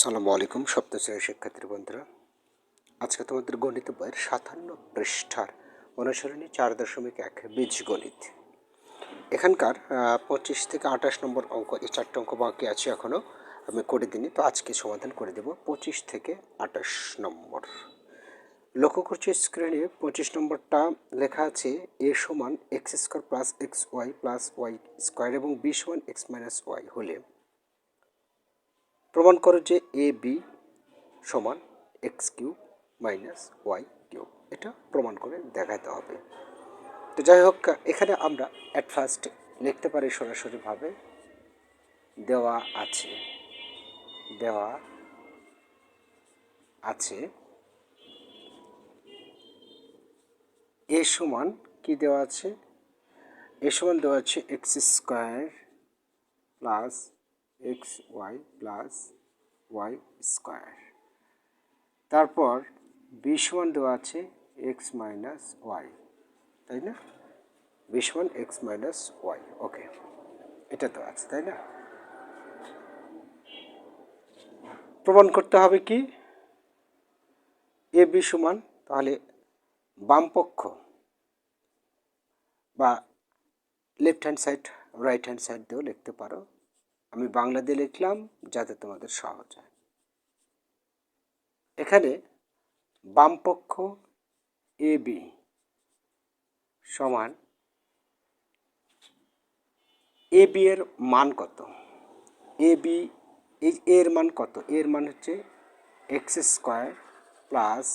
সালামু আলাইকুম সপ্তম শিক্ষার্থী বন্ধুরা। আজকে তোমাদের গণিত বইয়ের সাতান্ন পৃষ্ঠার অনুসরণী চার দশমিক এক বীজগণিত এখানকার পঁচিশ থেকে আঠাশ নম্বর অঙ্ক, এই চারটে অঙ্ক বাকি আছে এখনও আমি করে দিইনি, তো আজকে সমাধান করে দেব পঁচিশ থেকে আঠাশ নম্বর। লক্ষ্য করছি স্ক্রিনে পঁচিশ নম্বরটা লেখা আছে, এ সমান x square plus x y plus y square এবং বি সমান এক্স মাইনাস ওয়াই হলে। প্রমাণ করো যে এ বি সমান x cube minus y cube. এটা প্রমাণ করে দেখাতে হবে। তো যাই হোক, এখানে আমরা অ্যাট ফার্স্ট লিখতে পারি সরাসরিভাবে। দেওয়া আছে। দেওয়া আছে। এ সমান কি দেওয়া আছে? এ সমান দেওয়া আছে x square plus x y plus y square তারপর বি সমান দেওয়া আছে এক্স মাইনাস ওয়াই তাই না? B x minus y okay এটা তো আছে, তাই না? প্রমাণ করতে হবে কি? এ বি সমান তাহলে বামপক্ষ বা left hand side right hand side দিয়েও লিখতে পারো। আমি বাংলা দিয়ে লিখলাম যাতে তোমাদের সহজ হয়। এখানে বামপক্ষ এ বি সমান এ বি এর মান কত? এ বি এর মান কত? এর মান হচ্ছে x square plus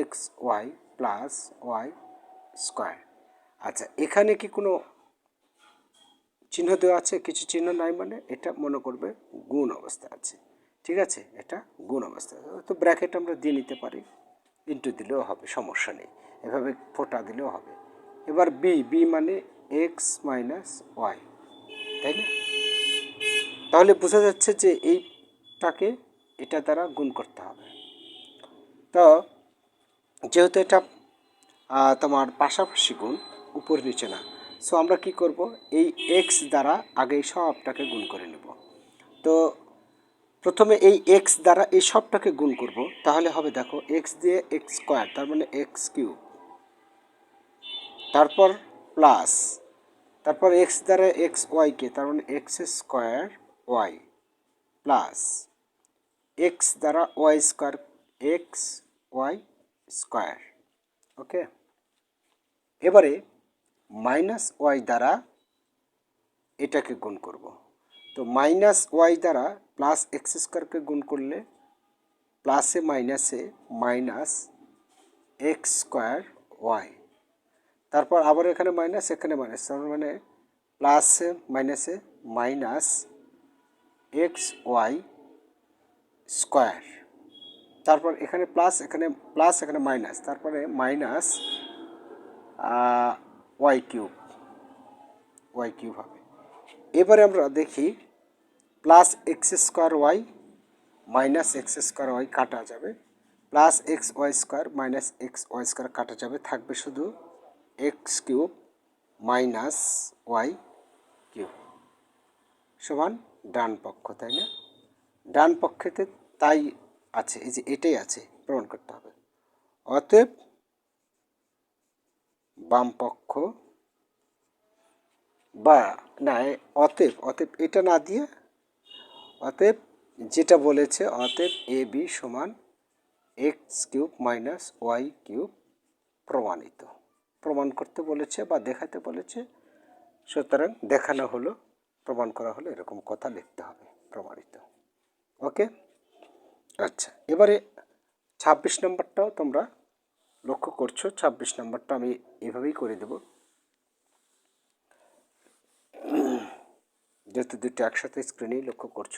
x y plus y square. আচ্ছা এখানে কি কোনো চিহ্ন দেওয়া আছে, কিছু চিহ্ন নাই মানে এটা মনে করবে গুণ অবস্থা আছে। ঠিক আছে? এটা গুণ অবস্থা তো ব্র্যাকেট আমরা দিয়ে নিতে পারি। ইন্টু দিলেও হবে, সমস্যা নেই। এভাবে ফোটা দিলেও হবে। এবার বি বি মানে এক্স মাইনাস ওয়াই তাই না? তাহলে বোঝা যাচ্ছে যে এইটাকে এটা দ্বারা গুণ করতে হবে। তো যেহেতু এটা তোমার পাশাপাশি গুণ, উপর নিচে না। সো আমরা কি করব? এই এক্স দ্বারা আগে এই সবটাকে গুণ করে নেব। তো, প্রথমে এই এক্স দ্বারা এই সবটাকে গুণ করব। তাহলে হবে, দেখো এক্স দিয়ে এক্স স্কোয়ার তার মানে এক্স কিউব তারপর প্লাস তারপর এক্স দ্বারা এক্স ওয়াইকে তার মানে x square y plus x দ্বারা y square x y square okay এবারে মাইনাস ওয়াই দ্বারা এটাকে গুণ করব। তো মাইনাস ওয়াই দ্বারা প্লাস এক্স স্কোয়ারকে গুণ করলে প্লাসে মাইনাসে মাইনাস এক্স স্কোয়ার ওয়াই। তারপর আবার এখানে মাইনাস এখানে মাইনাস, তার মানে প্লাসে মাইনাসে মাইনাস এক্স ওয়াই স্কোয়ার। তারপর এখানে প্লাস এখানে প্লাস, এখানে মাইনাস, তারপরে minus y cube y cube হবে। এবারে আমরা দেখি plus x square y minus x square y কাটা যাবে। Plus x y square minus x y square কাটা যাবে, থাকবে শুধু x cube minus y cube সমান ডান পক্ষ, তাই না? ডান পক্ষেতে তাই আছে, এই যে এটাই আছে, প্রমাণ করতে হবে। অতএব বাম পক্ষ বা না অতএব অতএব এটা না দিয়ে অতএব যেটা বলেছে অতএব এ বি সমান x cube minus y cube প্রমাণিত। প্রমাণ করতে বলেছে বা দেখাতে বলেছে, সুতরাং দেখানো হলো, প্রমাণ করা হলো, এরকম কথা লিখতে হবে, প্রমাণিত। ওকে? আচ্ছা এবারে ছাব্বিশ নম্বরটাও তোমরা লক্ষ্য করছ, ছাব্বিশ নম্বরটা আমি এভাবেই করে দেব। যেহেতু দুটো একসাথে স্ক্রিনেই লক্ষ্য করছ।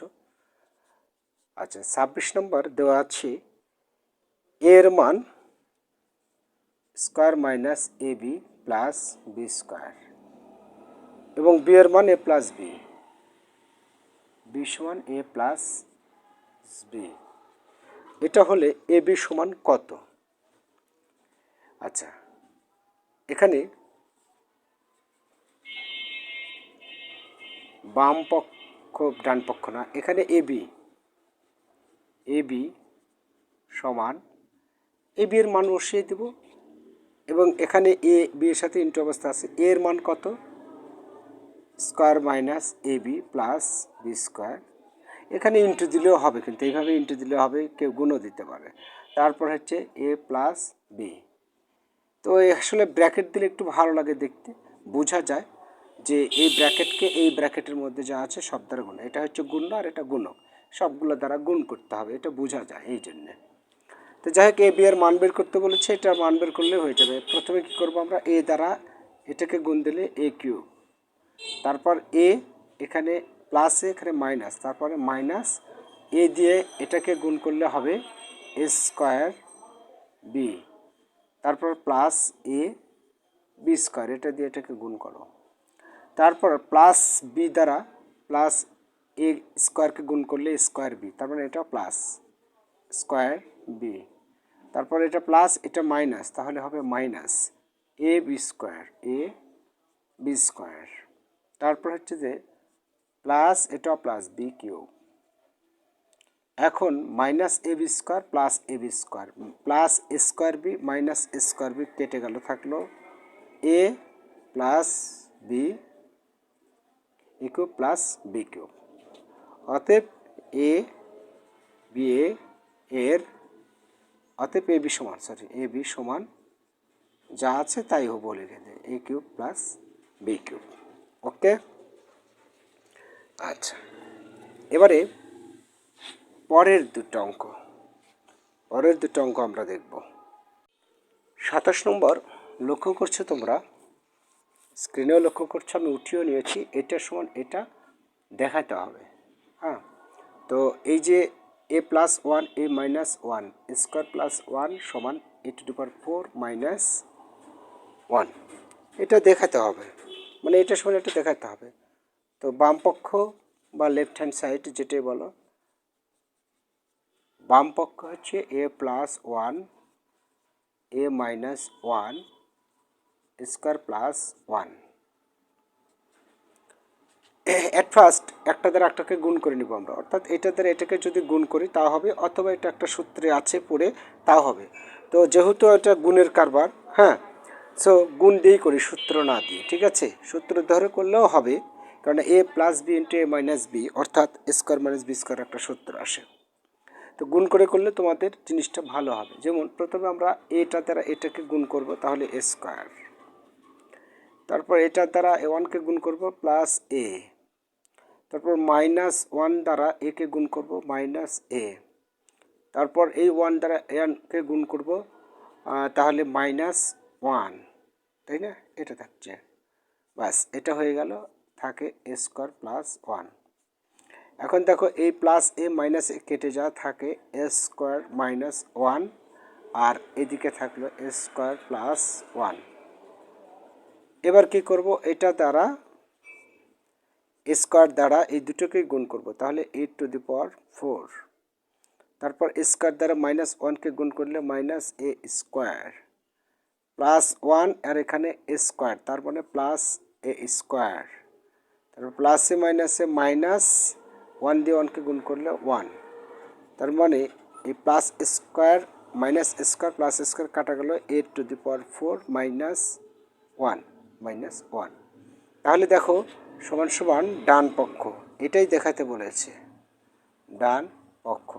আচ্ছা ছাব্বিশ নম্বর দেওয়া আছে, এর মান square minus a b plus b square এবং বি এর মান এ প্লাস বি বি সমান এ প্লাস বি এটা হলে এ বি সমান কত? আচ্ছা। এখানে বাম পক্ষ, ডান পক্ষ না, এখানে এ বি। এ বি সমান এ বি এর মান বসিয়ে দেব এবং এখানে এ, বি এর সাথে ইন্টু অবস্থা আছে। এ এর মান কত? Square minus a b plus b square. এখানে ইন্টু দিলেও হবে, কিন্তু এইভাবে ইন্টু দিলেও হবে, কেউ গুণও দিতে পারে। তারপর হচ্ছে এ প্লাস বি। তো আসলে ব্র্যাকেট দিলে একটু ভালো লাগে দেখতে। বোঝা যায় যে এই ব্র্যাকেটকে এই ব্র্যাকেটের মধ্যে যা আছে সব দ্বারা গুণ। এটা হচ্ছে গুণ আর এটা গুণক। সবগুলো দ্বারা গুণ করতে হবে, এটা বোঝা যায় এই জন্যে। তো যাই হোক, এ, বি, এর মান বের করতে বলেছে, এটা মান বের করলে হয়ে যাবে। প্রথমে কি করব আমরা? এ দ্বারা এটাকে গুণ দিলে এ কিউ তারপর এ, এখানে প্লাস এখানে মাইনাস তারপরে মাইনাস এ দিয়ে এটাকে গুণ করলে হবে এ স্কোয়ার বি তারপর প্লাস এ বি স্কোয়ার এটা দিয়ে এটাকে গুণ করো। তারপর প্লাস বি দ্বারা প্লাস এ স্কোয়ারকে গুণ করলে স্কোয়ার বি তার মানে এটা প্লাস স্কোয়ার বি তারপর এটা প্লাস এটা মাইনাস তাহলে হবে minus a b square a b square তারপর হচ্ছে যে প্লাস এটা প্লাস বি কিউ এখন minus a b square plus a b square plus square b minus square b কেটে গেল, থাকল a plus b ইকু plus b cube অতএব a b a এর, অতএব এ বি সমান সরি এ বি সমান যা আছে তাই হো বলে রেখে a cube plus b cube okay আচ্ছা এবারে পরের দুটো অঙ্ক। পরের দুটো অঙ্ক আমরা দেখব। সাতাশ নম্বর, লক্ষ্য করছ তোমরা? স্ক্রিনেও লক্ষ্য করছ, আমি উঠিয়েও নিয়েছি এটার সমান এটা দেখাতে হবে। হ্যাঁ? তো এই যে a plus one a minus one square plus one সমান a to power four minus one এটা দেখাতে হবে। মানে এটা সমান এটা দেখাতে হবে। তো বাম পক্ষ বা লেফট হ্যান্ড সাইড যেটাই বলো বাম পক্ষ হচ্ছে a plus one a minus one square plus one at first একটা দ্বারা একটাকে গুণ করে নিব আমরা। অর্থাৎ এটা দ্বারা এটাকে যদি গুণ করি, তা হবে, অথবা এটা একটা সূত্রে আছে পড়ে তাও হবে। তো যেহেতু এটা গুণের কারবার হ্যাঁ সো গুণ দিয়েই করি, সূত্র না দিয়ে, ঠিক আছে? সূত্র ধরে করলেও হবে, কারণ a plus b into a minus b অর্থাৎ স্কোয়ার মাইনাস বি স্কোয়ার একটা সূত্র আসে। তো গুণ করে করলে তোমাদের জিনিসটা ভালো হবে। যেমন প্রথমে আমরা এটা দ্বারা এটাকে গুণ করব, তাহলে এ স্কোয়ার তারপর এটার দ্বারা এ ওয়ানকে গুণ করব প্লাস এ তারপর মাইনাস ওয়ান দ্বারা একে গুণ করব মাইনাস এ তারপর এই ওয়ান দ্বারা এনকে গুণ করব তাহলে মাইনাস ওয়ান তাই না? এটা থাকছে। বাস এটা হয়ে গেল, থাকে এ স্কোয়ার প্লাস ওয়ান এখন দেখো এই প্লাস এ মাইনাস এ কেটে যা থাকে এ স্কোয়ার মাইনাস ওয়ান আর এদিকে থাকল এ স্কোয়ার প্লাস ওয়ান এবার কি করব? এটা দ্বারা স্কোয়ার দ্বারা এই দুটোকেই গুণ করব। তাহলে a to the power four তারপর স্কোয়ার দ্বারা মাইনাস ওয়ানকে গুণ করলে minus a square plus one আর এখানে স্কোয়ার তার মানে প্লাস এ স্কোয়ার তারপর প্লাসে মাইনাসে মাইনাস ওয়ান দিয়ে ওয়ানকে গুণ করলে ওয়ান। তার মানে এই plus square minus square plus square কাটা গেল a to the power four minus one minus one তাহলে দেখো, সমান সমান ডান পক্ষ, এটাই দেখাতে বলেছে। ডান পক্ষ।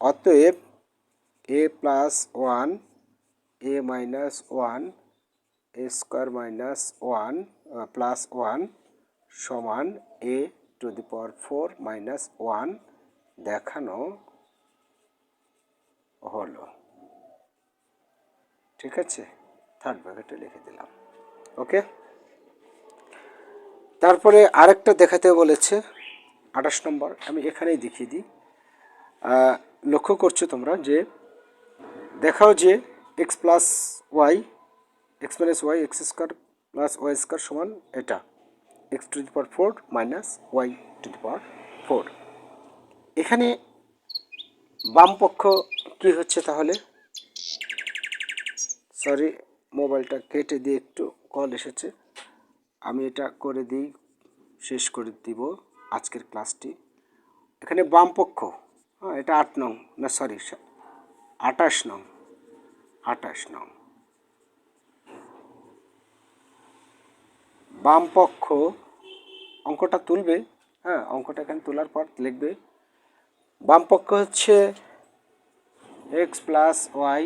অতএব a plus one a minus one a square minus one plus one সমান a to the power four minus one দেখানো হলো। ঠিক আছে? থার্ড ব্র্যাকেটে লিখে দিলাম। ওকে? তারপরে আরেকটা দেখাতে বলেছে, আঠাশ নম্বর, আমি এখানেই দেখিয়ে দিই। লক্ষ্য করছ তোমরা যে, দেখাও যে x plus y x minus y x square plus y square সমান এটা। X to the power four minus y to the power four. এখানে বাম পক্ষ কী হচ্ছে তাহলে? সরি মোবাইলটা কেটে দিয়ে একটু কল এসেছে। আমি এটা করে দিই, শেষ করে দিব আজকের ক্লাসটি। এখানে বাম পক্ষ হ্যাঁ এটা আট নং, না সরি আটাশ নং আটাশ নং। বাম পক্ষ অঙ্কটা তুলবে হ্যাঁ অঙ্কটা এখানে তোলার পর লিখবে। বাম পক্ষ হচ্ছে x plus y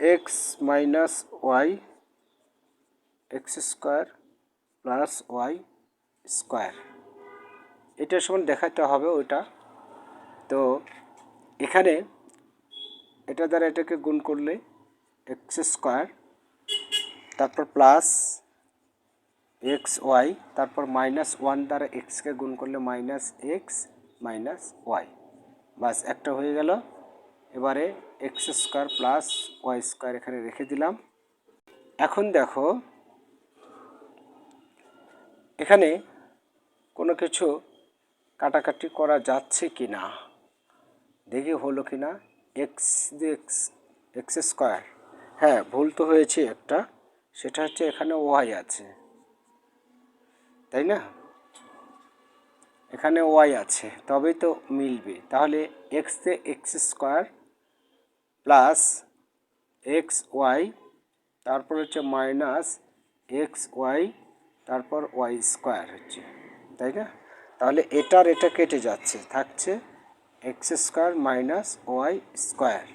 x minus y x square plus y square এটার সমান দেখাতে হবে ওইটা। তো এখানে এটা দ্বারা এটাকে গুণ করলে এক্স স্কোয়ার তারপর প্লাস এক্স ওয়াই তারপর মাইনাস ওয়ান দ্বারা এক্সকে গুণ করলে মাইনাস এক্স মাইনাস ওয়াই বাস, একটা হয়ে গেল। এবারে x square plus y square এখানে রেখে দিলাম। এখন দেখো, এখানে কোনো কিছু কাটাকাটি করা যাচ্ছে কি না? দেখি হলো কি না? এক্স এক্স এক্স স্কোয়ার হ্যাঁ ভুল তো হয়েছে একটা। সেটা হচ্ছে এখানে ওয়াই আছে। তাই না? এখানে ওয়াই আছে, তবেই তো মিলবে। তাহলে এক্সে x square plus x y তারপর হচ্ছে মাইনাস এক্স ওয়াই তারপর ওয়াই স্কোয়ার হচ্ছে। তাই না? তাহলে এটার এটা কেটে যাচ্ছে, থাকছে x square minus y square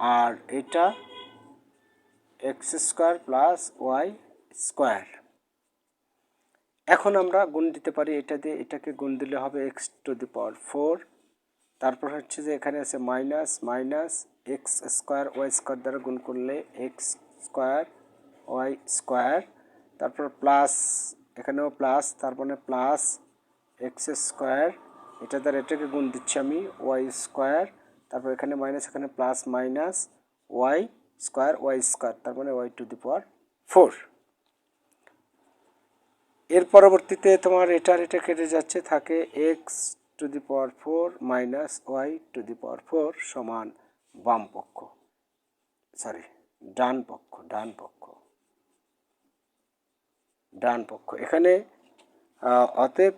আর এটা x square plus y square. এখন আমরা গুণ দিতে পারি এটা দিয়ে, এটাকে গুণ দিলে হবে x to the power four. তারপর হচ্ছে যে এখানে আছে minus minus x square y square দ্বারা গুণ করলে এক্স স্কোয়ার ওয়াই স্কোয়ার। তারপর প্লাস, এখানেও প্লাস তারপরে প্লাস এক্স স্কোয়ার। এটা দ্বারা এটাকে গুণ দিচ্ছি আমি ওয়াই স্কোয়ার। তারপর এখানে মাইনাস, এখানে plus, minus y square y square, তার মানে y to the power four. এর পরবর্তীতে তোমার এটার এটা কেটে যাচ্ছে, থাকে x to the power four minus y to the power four সমান বাম পক্ষ। সরি ডান পক্ষ ডান পক্ষ। ডান পক্ষ। এখানে অতএব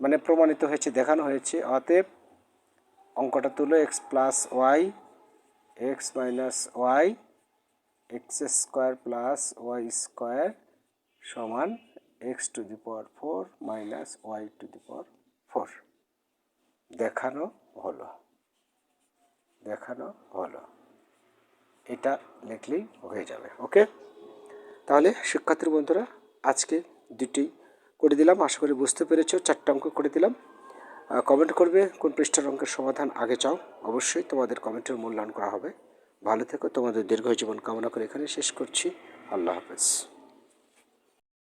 মানে প্রমাণিত হয়েছে, দেখানো হয়েছে, অতএব অঙ্কটা তুলো x plus y x minus y x square plus y square সমান x to the power four minus y to the power four দেখানো হলো। দেখানো হলো। এটা লিখলেই হয়ে যাবে, ওকে? তাহলে শিক্ষার্থী বন্ধুরা, আজকে দুটি করে দিলাম। আশা করি বুঝতে পেরেছ, চারটা অঙ্ক করে দিলাম। কমেন্ট করবে, কোন পৃষ্ঠার অঙ্কের সমাধান আগে চাও, অবশ্যই তোমাদের কমেন্টের মূল্যায়ন করা হবে। ভালো থেকো, তোমাদের দীর্ঘ জীবন কামনা করে এখানে শেষ করছি। আল্লাহ হাফেজ।